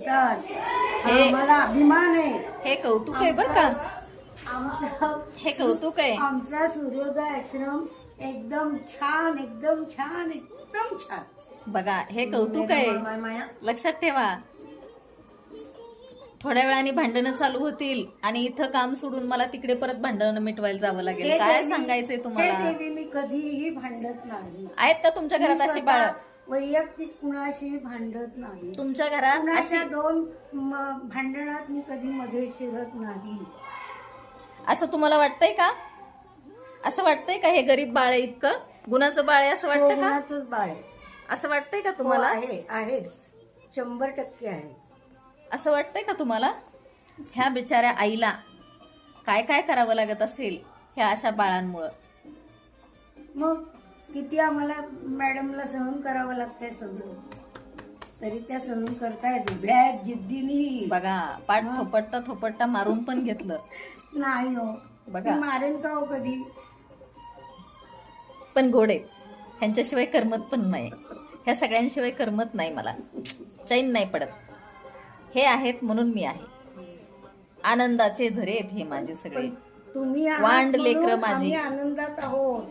हे- आम्हाला अभिमान आहे. हे कौतुक आहे बर का? हे कौतुक आहे. आमचा सूर्योदय आश्रम एकदम छान एकदम छान एकदम छान. बघा हे कौतुक आहे. लक्षात ठेवा. थोड्या वेळाने भांडणं चालू होतील आणि इथं काम सोडून मला तिकडे परत भांडणं मिटवायला जावं लागेल. काय सांगायचंय तुम्हाला? देवी मी कधीही भांडत नाही. आहेत का तुमच्या घरात अशी बाळ? वैयक्तिक कुणाशी भांडत नाही. तुमच्या घरात अशी दोन म, भांडणात मी कधी मध्ये शिरत नाही. असं तुम्हाला वाटतंय का? असं वाटतंय का हे गरीब बाळ आहे इतकं? गुणाचं बाळ आहे असं वाटतं का? कोणाचंच बाळ आहे. असं वाटतंय का हो, तुम्हाला? आहे आहेच. शंभर टक्के आहे. असं वाटतंय का तुम्हाला? ह्या बिचाऱ्या आईला काय काय करावं लागत असेल ह्या अशा बाळांमुळं? मग किती आम्हाला मॅडमला सहन करावं लागतंय सगळं. तरी त्या सहन करतायत उभ्या आहेत जिद्दीनी. बघा पाठ थोपटता थोपटता मारून पण घेतलं. नाही हो. बघा. मी मारेन का हो कधी? पण आहेत ह्यांच्याशिवाय करमत पण नाही. ह्या सगळ्यांशिवाय करमत नाही मला. चैन नाही पडत. हे आहेत म्हणून मी आहे. आनंदाचे झरे आहेत हे माझे सगळे. तुम्ही आहात वांड म्हणून लेकरं माझी. आम्ही आनंदात आहोत.